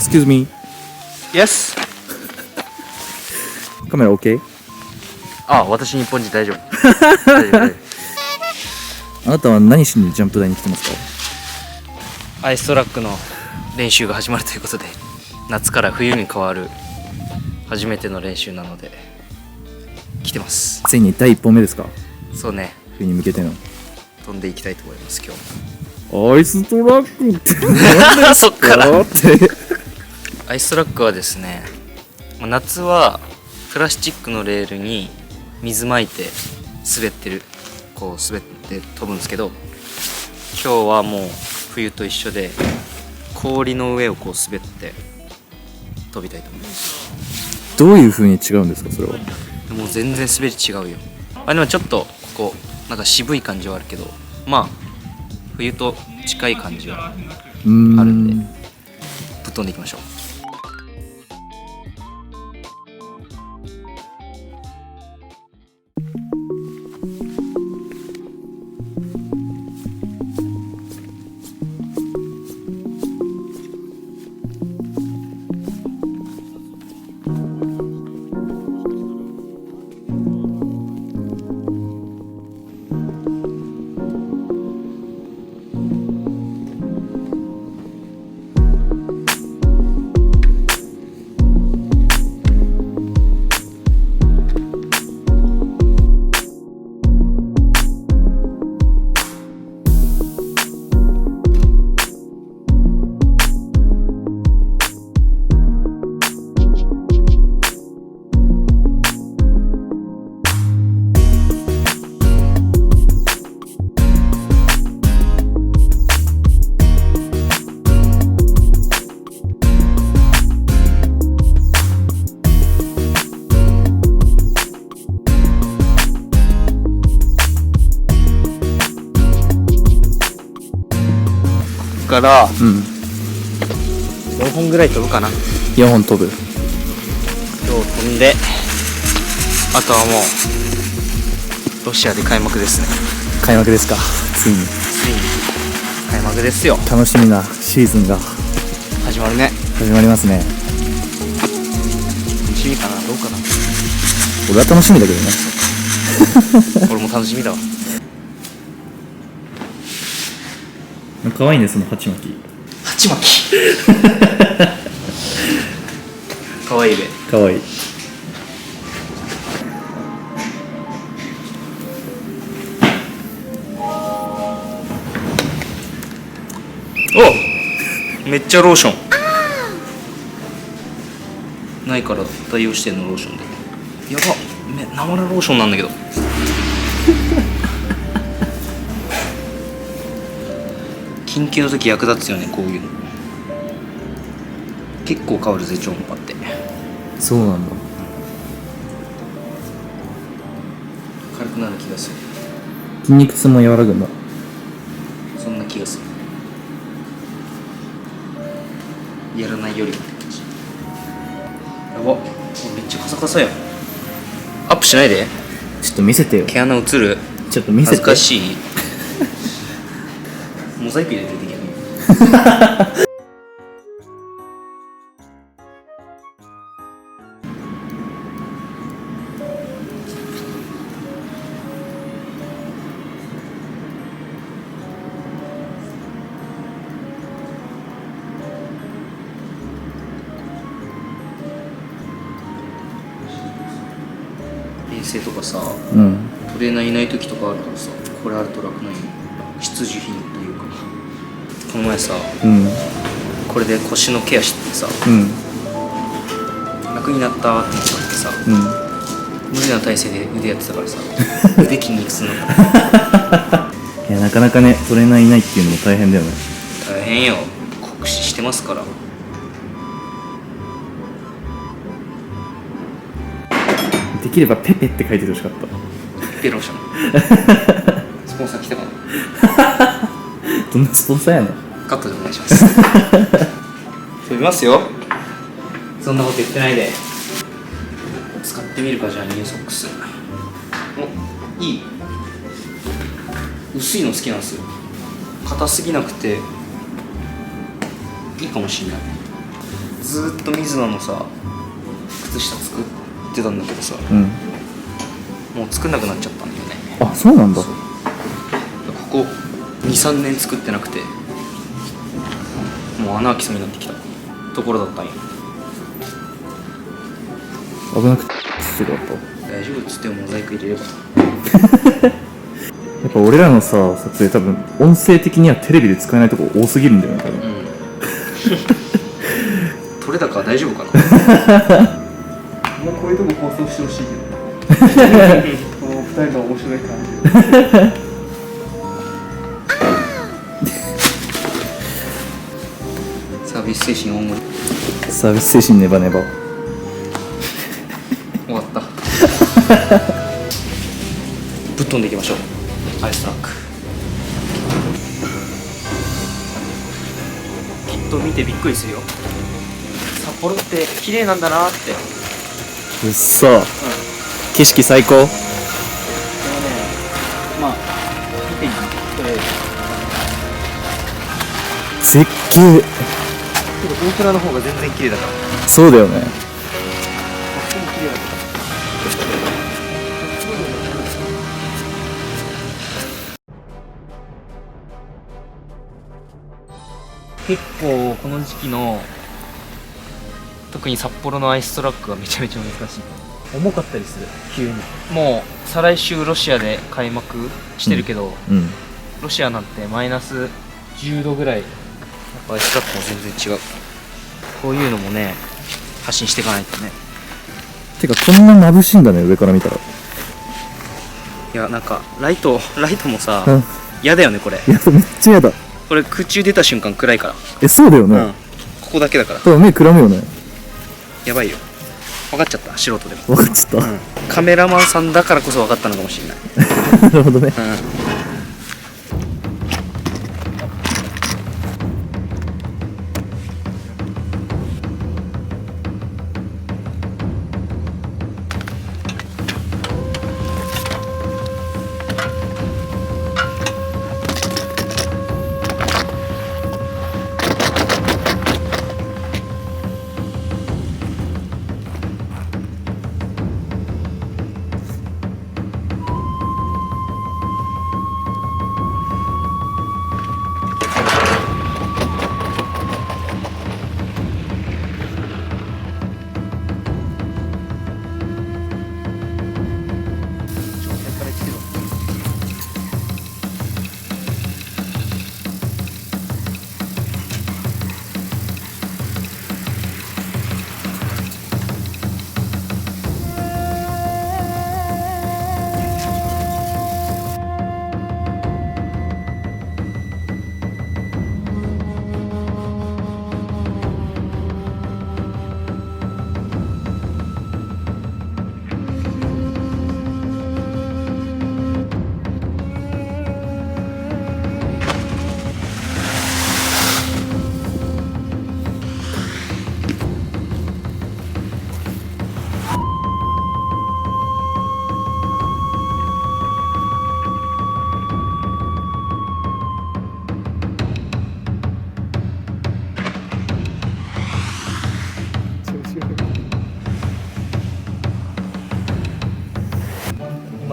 Excuse me. Yes. カメラ OK? あ私日本人大丈夫。大丈夫大丈あなたは何しにジャンプ台に来てますか？夫アイストラックの練習が始まるということで夏から冬に変わる初めての練習なので来てます。ついに第一本目ですか？そうね。冬に向けての。飛んでいきたいと思います今日アイストラックっても そっから。だって。アイストラックはですねまあ夏はプラスチックのレールに水まいて滑ってるこう滑って飛ぶんですけど今日はもう冬と一緒で氷の上をこう滑って飛びたいと思いますどういう風に違うんですかそれは？もう全然滑り違うよあでもちょっとここなんか渋い感じはあるけどまあ冬と近い感じは。あるんでぶっ飛んでいきましょうからうん。4本ぐらい飛ぶかな4本飛ぶ。今日飛んであとはもうロシアで開幕ですね開幕ですか。ついに。ついに開幕ですよ楽しみなシーズンが始まるね始まりますね。楽しみかなどうかな俺は楽しみだけどね。俺も楽しみだわ可愛いね、その鉢巻き。鉢巻きかわいいべ。可愛い。おめっちゃローション。ないから対応してんのローションでやばめ生ローションなんだけど緊急の時役立つよねこういうの。結構変わるぜ超音波って。そうなんだ。軽くなる気がする。筋肉痛も和らぐんだ。そんな気がする。やらないよりもって感じ。やば。めっちゃカサカサやん。アップしないで。ちょっと見せてよ。毛穴映る。ちょっと見せて。恥ずかしい モザイク入れてる逆に遠征とかさうん。トレーナーいない時とかあるからさこれあると楽なんよ必需品というかこの前さうん。これで腰のケアしててさうん。楽になったって言ってさうん。無理な体勢で腕やってたからさ 腕筋肉痛になったいや、なかなかね、トレーナーいないっていうのも大変だよね。大変よ酷使してますからできればペペって書いててほしかった。ペローションスポンサー来たかなどんなスポンサーやねん。カットでお願いします。飛びますよ。そんなこと言ってないで。使ってみるかじゃあニューソックス。おいい。薄いの好きなんですよ。硬すぎなくていいかもしれない。ずーっと水野のさ靴下作ってたんだけどさうん。もう作んなくなっちゃったんだよね。あそうなんだ。ここ23年作ってなくてもう穴開きそうになってきた。ところだったんよ危なくてってかやっぱ大丈夫っつってもモザイク入れれば やっぱ俺らのさ撮影多分音声的にはテレビで使えないとこ多すぎるんだよね多分。うん。取れ高大丈夫かな？もうこういうとこ放送してほしいけど。ね この二人の面白い感じ精神大盛りサービス精神ネバネバ。終わった。ぶっ飛んでいきましょう。アイストラック。きっと見てびっくりするよ。札幌って綺麗なんだなって。うっそ、景色最高。まあ見ていい？これ。絶景けど大倉の方が全然綺麗だから。そうだよね。結構この時期の特に札幌のアイストラックはめちゃめちゃ難しい。重かったりする？急に。もう再来週ロシアで開幕してるけど、うん。ロシアなんてマイナス10度ぐらいやっぱアイストラックも全然違う。こういうのもね発信していかないとね。てかこんな眩しいんだね上から見たら。いやなんかライト ライトもさうん。嫌だよねこれ。いやめっちゃやだ。これ空中出た瞬間暗いから。えそうだよね、うん。ここだけだから。多分目くらむよね。やばいよ。分かっちゃった？素人でも、分かっちゃった、カメラマンさんだからこそ分かったのかもしれない、なるほどね。うん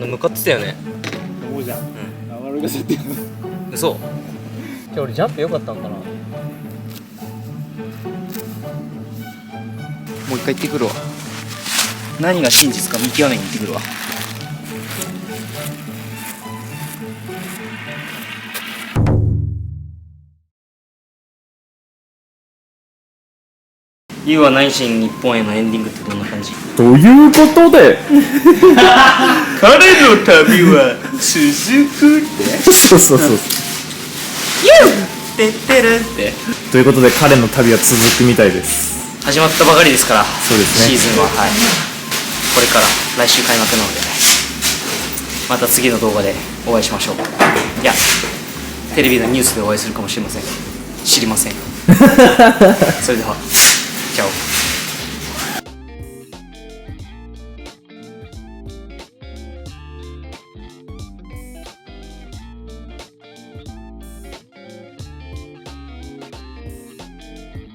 の向かってたよね。思うじゃん、上が俺ジャンプ良かったんかな。もう一回行ってくるわ。何が真実か見極めに行ってくるわ「You は内心日本へのエンディングってどんな感じ？ということで？彼の旅は続くって。そうそうそうてってるってということで彼の旅は続くみたいです。始まったばかりですからそうですね。シーズンははい。これから来週開幕なのでまた次の動画でお会いしましょう。いやテレビのニュースでお会いするかもしれません。知りません。それでは